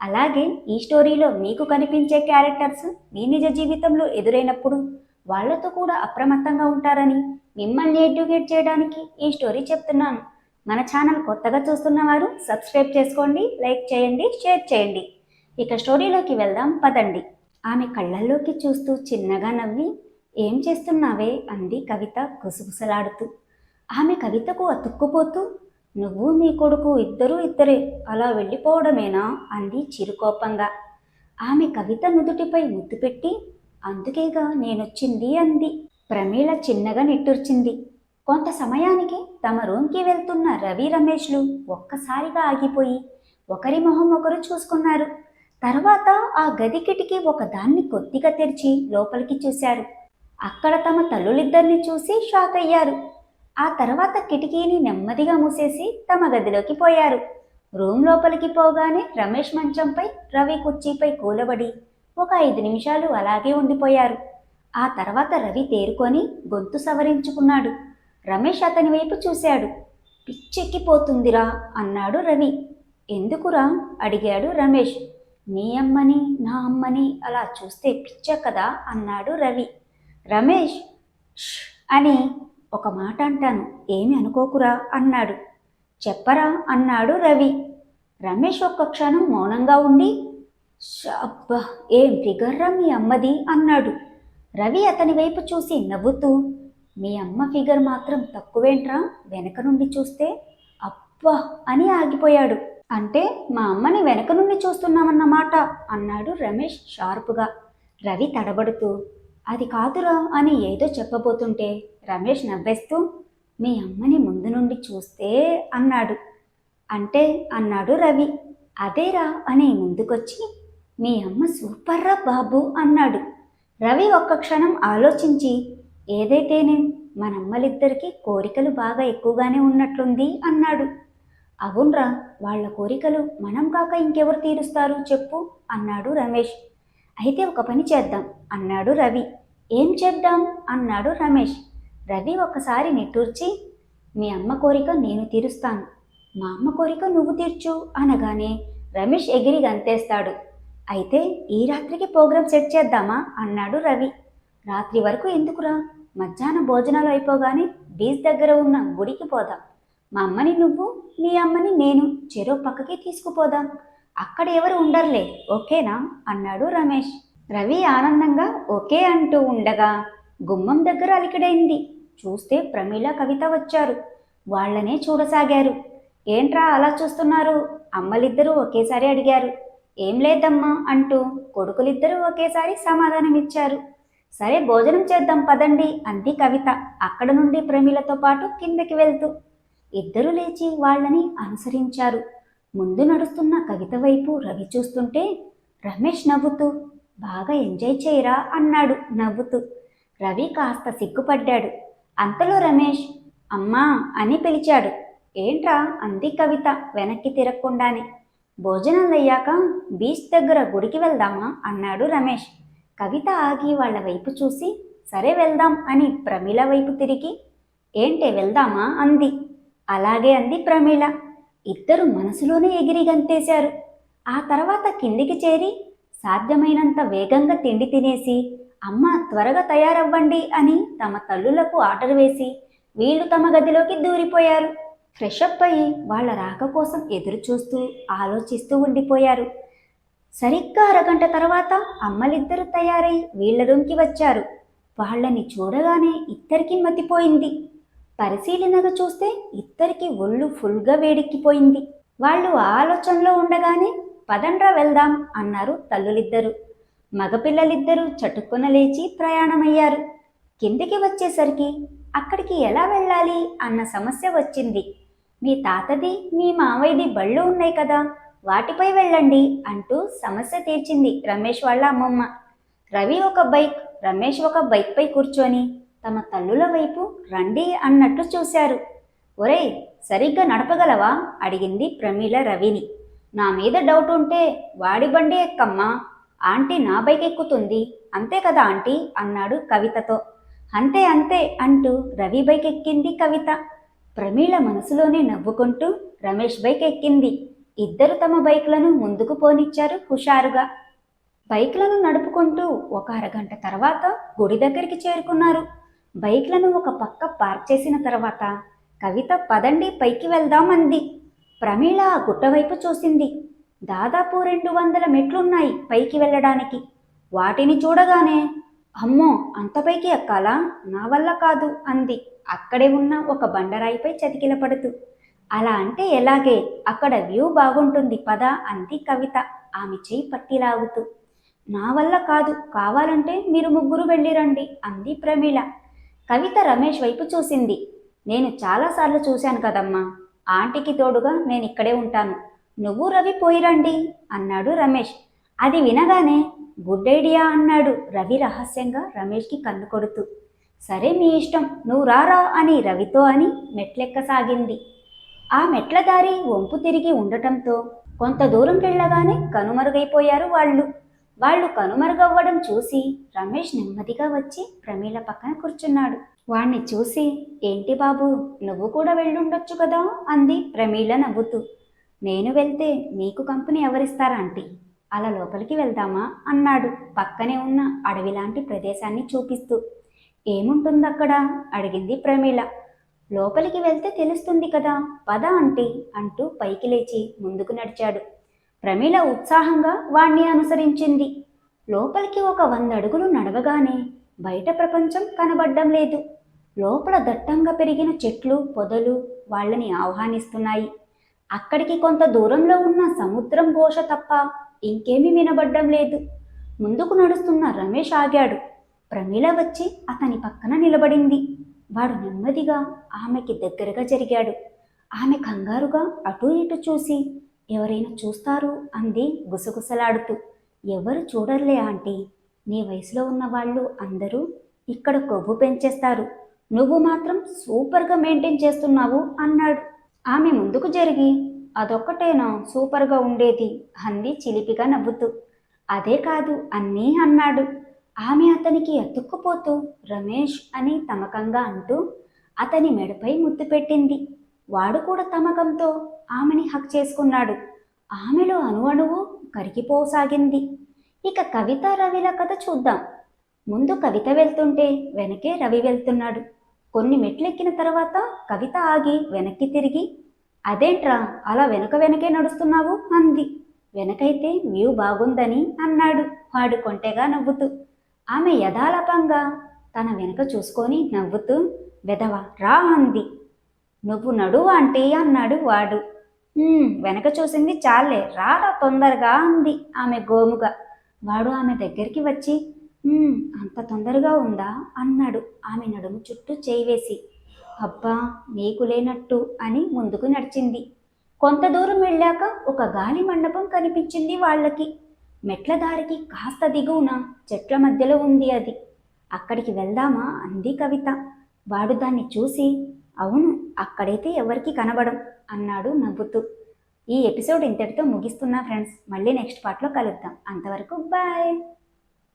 అలాగే ఈ స్టోరీలో మీకు కనిపించే క్యారెక్టర్స్ మీ నిజ జీవితంలో ఎదురైనప్పుడు వాళ్ళతో కూడా అప్రమత్తంగా ఉంటారని మిమ్మల్ని ఎడ్యుకేట్ చేయడానికి ఈ స్టోరీ చెప్తున్నాను. మన ఛానల్ కొత్తగా చూస్తున్నవారు సబ్స్క్రైబ్ చేసుకోండి లైక్ చేయండి షేర్ చేయండి. ఇక స్టోరీలోకి వెళ్దాం పదండి. ఆమె కళ్ళల్లోకి చూస్తూ చిన్నగా నవ్వి ఏం చేస్తున్నావే? అంది కవిత గుసగుసలాడుతూ ఆమె కవితకు అతుక్కుపోతూ నువ్వు నీ కొడుకు ఇద్దరూ ఇద్దరే అలా వెళ్ళిపోవడమేనా అంది చిరుకోపంగా. ఆమె కవిత నుదుటిపై ముద్దు పెట్టి అందుకేగా నేనొచ్చింది అంది. ప్రమీళ చిన్నగా నిట్టూర్చింది. కొంత సమయానికి తమ రూమ్కి వెళ్తున్న రవి రమేష్లు ఒక్కసారిగా ఆగిపోయి ఒకరి మొహం ఒకరు చూసుకున్నారు. తర్వాత ఆ గది కిటికీ ఒకదాన్ని కొద్దిగా తెరిచి లోపలికి చూశారు. అక్కడ తమ తల్లులిద్దరిని చూసి షాక్ అయ్యారు ఆ తర్వాత కిటికీని నెమ్మదిగా మూసేసి తమ గదిలోకి పోయారు. రూమ్ లోపలికి పోగానే రమేష్ మంచంపై రవి కుర్చీపై కూలబడి ఒక ఐదు నిమిషాలు అలాగే ఉండిపోయారు. ఆ తర్వాత రవి తేరుకొని గొంతు సవరించుకున్నాడు. రమేష్ అతని వైపు చూశాడు. పిచ్చెక్కిపోతుందిరా అన్నాడు రవి. ఎందుకురా? అడిగాడు రమేష్. నీ అమ్మని నా అమ్మని అలా చూస్తే పిచ్చెక్కదా? అన్నాడు రవి. రమేష్ అని ఒక మాట అంటాను ఏమి అనుకోకురా అన్నాడు. చెప్పరా అన్నాడు రవి. రమేష్ ఒక్క క్షణం మౌనంగా ఉండి అబ్బా ఏం ఫిగర్రా మీ అమ్మది? అన్నాడు. రవి అతని వైపు చూసి నవ్వుతూ మీ అమ్మ ఫిగర్ మాత్రం తక్కువేంట్రా? వెనక నుండి చూస్తే అబ్బా! అని ఆగిపోయాడు. అంటే మా అమ్మని వెనక నుండి చూస్తున్నామన్నమాట అన్నాడు రమేష్ షార్పుగా. రవి తడబడుతూ అది కాదురా అని ఏదో చెప్పబోతుంటే రమేష్ నవ్వేస్తూ మీ అమ్మని ముందు నుండి చూస్తే అన్నాడు. అంటే అన్నాడు రవి. అదేరా అని ముందుకొచ్చి మీ అమ్మ సూపర్రా బాబు అన్నాడు. రవి ఒక్క క్షణం ఆలోచించి ఏదైతేనే మనమ్మలిద్దరికీ కోరికలు బాగా ఎక్కువగానే ఉన్నట్లుంది అన్నాడు. అవునరా వాళ్ళ కోరికలు మనం కాక ఇంకెవరు తీరుస్తారు చెప్పు అన్నాడు రమేష్. అయితే ఒక పని చేద్దాం అన్నాడు రవి. ఏం చేద్దాం అన్నాడు రమేష్. రవి ఒకసారి నిట్టూర్చి మీ అమ్మ కోరిక నేను తీరుస్తాను. మా అమ్మ కోరిక నువ్వు తీర్చు అనగానే రమేష్ ఎగిరి గంతేస్తాడు. అయితే ఈ రాత్రికి ప్రోగ్రాం సెట్ చేద్దామా? అన్నాడు రవి. రాత్రి వరకు ఎందుకురా? మధ్యాహ్నం భోజనాలు అయిపోగానే బీచ్ దగ్గర ఉన్న గుడికి పోదాం. మా అమ్మని నువ్వు నీ అమ్మని నేను చెరో పక్కకి తీసుకుపోదాం. అక్కడ ఎవరు ఉండర్లే ఓకేనా? అన్నాడు రమేష్. రవి ఆనందంగా ఓకే అంటూ ఉండగా గుమ్మం దగ్గర అలికిడైంది. చూస్తే ప్రమీల కవిత వచ్చారు. వాళ్ళనే చూడసాగారు. ఏంట్రా అలా చూస్తున్నారు? అమ్మలిద్దరూ ఒకేసారి అడిగారు. ఏం లేదమ్మా అంటూ కొడుకులిద్దరూ ఒకేసారి సమాధానమిచ్చారు. సరే భోజనం చేద్దాం పదండి అంది కవిత అక్కడ నుండి ప్రమీలతో పాటు కిందకి వెళ్తూ. ఇద్దరు లేచి వాళ్ళని అనుసరించారు. ముందు నడుస్తున్న కవిత వైపు రవి చూస్తుంటే రమేష్ నవ్వుతూ బాగా ఎంజాయ్ చేయరా అన్నాడు నవ్వుతూ. రవి కాస్త సిగ్గుపడ్డాడు. అంతలో రమేష్ అమ్మా అని పిలిచాడు. ఏంట్రా అంది కవిత వెనక్కి తిరగకుండానే. భోజనాలయ్యాక బీచ్ దగ్గర గుడికి వెళ్దామా అన్నాడు రమేష్. కవిత ఆగి వాళ్ళ వైపు చూసి సరే వెళ్దాం అని ప్రమీల వైపు తిరిగి ఏంటే వెళ్దామా అంది. అలాగే అంది ప్రమీల. ఇద్దరు మనసులోనే ఎగిరి గంతేశారు. ఆ తర్వాత కిందికి చేరి సాధ్యమైనంత వేగంగా తిండి తినేసి అమ్మ త్వరగా తయారవ్వండి అని తమ తల్లులకు ఆర్డర్ వేసి వీళ్ళు తమ గదిలోకి దూరిపోయారు. ఫ్రెష్ అప్ అయ్యి వాళ్ళ రాక కోసం ఎదురు చూస్తూ ఆలోచిస్తూ ఉండిపోయారు. సరిగ్గా అరగంట తర్వాత అమ్మలిద్దరూ తయారై వీళ్ళ రూమ్కి వచ్చారు. వాళ్ళని చూడగానే ఇద్దరికి మతిపోయింది. పరిశీలనగా చూస్తే ఇద్దరికి ఒళ్ళు ఫుల్గా వేడెక్కిపోయింది. వాళ్ళు ఆలోచనలో ఉండగానే పదండ్రా వెళ్దాం అన్నారు తల్లులిద్దరూ. మగపిల్లలిద్దరూ చటుక్కున లేచి ప్రయాణమయ్యారు. కిందికి వచ్చేసరికి అక్కడికి ఎలా వెళ్ళాలి అన్న సమస్య వచ్చింది. మీ తాతది మీ మావయ్యది బళ్ళు ఉన్నాయి కదా వాటిపై వెళ్ళండి అంటూ సమస్య తీర్చింది రమేష్ వాళ్ళ అమ్మమ్మ. రవి ఒక బైక్ రమేష్ ఒక బైక్పై కూర్చొని తమ తల్లుల వైపు రండి అన్నట్టు చూశారు. ఒరేయ్ సరిగ్గా నడపగలవా? అడిగింది ప్రమీల రవిని. నా మీద డౌట్ ఉంటే వాడి బండి ఎక్కమ్మా? ఆంటీ నా బైక్ ఎక్కుతుంది అంతే కదా ఆంటీ? అన్నాడు కవితతో. అంతే అంతే అంటూ రవి బైక్ ఎక్కింది కవిత. ప్రమీళ మనసులోనే నవ్వుకుంటూ రమేష్ బైక్ ఎక్కింది ఇద్దరు తమ బైక్లను ముందుకు పోనిచ్చారు హుషారుగా. బైక్లను నడుపుకుంటూ ఒక అరగంట తర్వాత గుడి దగ్గరికి చేరుకున్నారు. బైక్లను ఒక పక్క పార్క్ చేసిన తర్వాత కవిత పదండి పైకి వెళ్దాం అంది ఆ గుట్ట వైపు చూసింది. దాదాపు రెండు వందల మెట్లున్నాయి పైకి వెళ్ళడానికి. వాటిని చూడగానే అమ్మో అంత పైకి ఎక్కాలా? నా వల్ల కాదు అంది. అక్కడే ఉన్న ఒక బండరాయిపై చతికిల పడుతూ అలా అంటే ఎలాగే? అక్కడ వ్యూ బాగుంటుంది పద అంది కవిత ఆమె చేయి పట్టిలాగుతూ. నా వల్ల కాదు కావాలంటే మీరు ముగ్గురు వెళ్ళిరండి అంది ప్రమీళ కవిత రమేష్ వైపు చూసింది. నేను చాలాసార్లు చూశాను కదమ్మా. ఆంటీకి తోడుగా నేను ఇక్కడే ఉంటాను. నువ్వు రవి పోయిరండి అన్నాడు రమేష్. అది వినగానే గుడ్ ఐడియా అన్నాడు రవి రహస్యంగా రమేష్కి కన్ను కొడుతూ. సరే మీ ఇష్టం నువ్వు రారా అని రవితో అని మెట్లెక్కసాగింది. ఆ మెట్ల దారి వంపు తిరిగి ఉండటంతో కొంత దూరం వెళ్ళగానే కనుమరుగైపోయారు వాళ్ళు. వాళ్ళు కనుమరుగవ్వడం చూసి రమేష్ నెమ్మదిగా వచ్చి ప్రమీల పక్కన కూర్చున్నాడు. వాణ్ణి చూసి ఏంటి బాబు నువ్వు కూడా వెళ్ళుండొచ్చు కదా అంది ప్రమీల నవ్వుతూ. నేను వెళ్తే నీకు కంపెనీ ఎవరిస్తారా ఆంటీ? అలా లోపలికి వెళ్దామా? అన్నాడు. పక్కనే ఉన్న అడవిలాంటి ప్రదేశాన్ని చూపిస్తూ. ఏముంటుంది అక్కడ అడిగింది ప్రమీల. లోపలికి వెళ్తే తెలుస్తుంది కదా. పద అంటీ అంటూ పైకి లేచి ముందుకు నడిచాడు. ప్రమీల ఉత్సాహంగా వాణ్ణి అనుసరించింది. లోపలికి ఒక వంద అడుగులు నడవగానే బయట ప్రపంచం కనబడ్డం లేదు. లోపల దట్టంగా పెరిగిన చెట్లు పొదలు వాళ్ళని ఆహ్వానిస్తున్నాయి. అక్కడికి కొంత దూరంలో ఉన్న సముద్రం ఘోష తప్ప ఇంకేమీ వినబడ్డం లేదు. ముందుకు నడుస్తున్న రమేష్ ఆగాడు. ప్రమీల వచ్చి అతని పక్కన నిలబడింది. వాడు నెమ్మదిగా ఆమెకి దగ్గరగా జరిగాడు. ఆమె కంగారుగా అటూ ఇటు చూసి ఎవరైనా చూస్తారు? అంది గుసగుసలాడుతూ. ఎవరు చూడర్లే ఆంటీ. నీ వయసులో ఉన్న వాళ్ళు అందరూ ఇక్కడ కొవ్వు పెంచేస్తారు. నువ్వు మాత్రం సూపర్గా మెయింటైన్ చేస్తున్నావు అన్నాడు. ఆమె ముందుకు జరిగి అదొక్కటేనా? సూపర్గా ఉండేది అంది చిలిపిగా నవ్వుతూ. అదే కాదు అన్నీ అన్నాడు. ఆమె అతనికి ఎత్తుక్కుపోతూ రమేష్ అని తమకంగా అంటూ అతని మెడపై ముద్దు పెట్టింది. వాడు కూడా తమకంతో ఆమెని హక్ చేసుకున్నాడు. ఆమెలో అణువణువు కరిగిపోసాగింది. ఇక కవిత రవిల కథ చూద్దాం. ముందు కవిత వెళ్తుంటే వెనకే రవి వెళ్తున్నాడు. కొన్ని మెట్లెక్కిన తర్వాత కవిత ఆగి వెనక్కి తిరిగి అదేంట్రా అలా వెనక వెనకే నడుస్తున్నావు? అంది. వెనకైతే వ్యూ బాగుందని అన్నాడు వాడు కొంటెగా నవ్వుతూ. ఆమె యథాలపంగా తన వెనక చూసుకొని నవ్వుతూ వెదవ రా అంది. నువ్వు నడువు అంటే అన్నాడు వాడు. వెనక చూసింది చాలే రారా తొందరగా అంది ఆమె గోముగా. వాడు ఆమె దగ్గరికి వచ్చి అంత తొందరగా ఉందా? అన్నాడు. ఆమె నడుము చుట్టూ చేయి వేసి అబ్బా నీకు లేనట్టు అని ముందుకు నడిచింది. కొంత దూరం వెళ్ళాక ఒక గాలి మండపం కనిపించింది వాళ్ళకి. మెట్ల దారికి కాస్త దిగువన చెట్ల మధ్యలో ఉంది అది. అక్కడికి వెళ్దామా అంది కవిత. వాడు దాన్ని చూసి అవును అక్కడైతే ఎవరికి కనబడం అన్నాడు నవ్వుతూ. ఈ ఎపిసోడ్ ఇంతటితో ముగిస్తున్నా ఫ్రెండ్స్. మళ్ళీ నెక్స్ట్ పార్ట్లో కలుద్దాం. అంతవరకు బాయ్.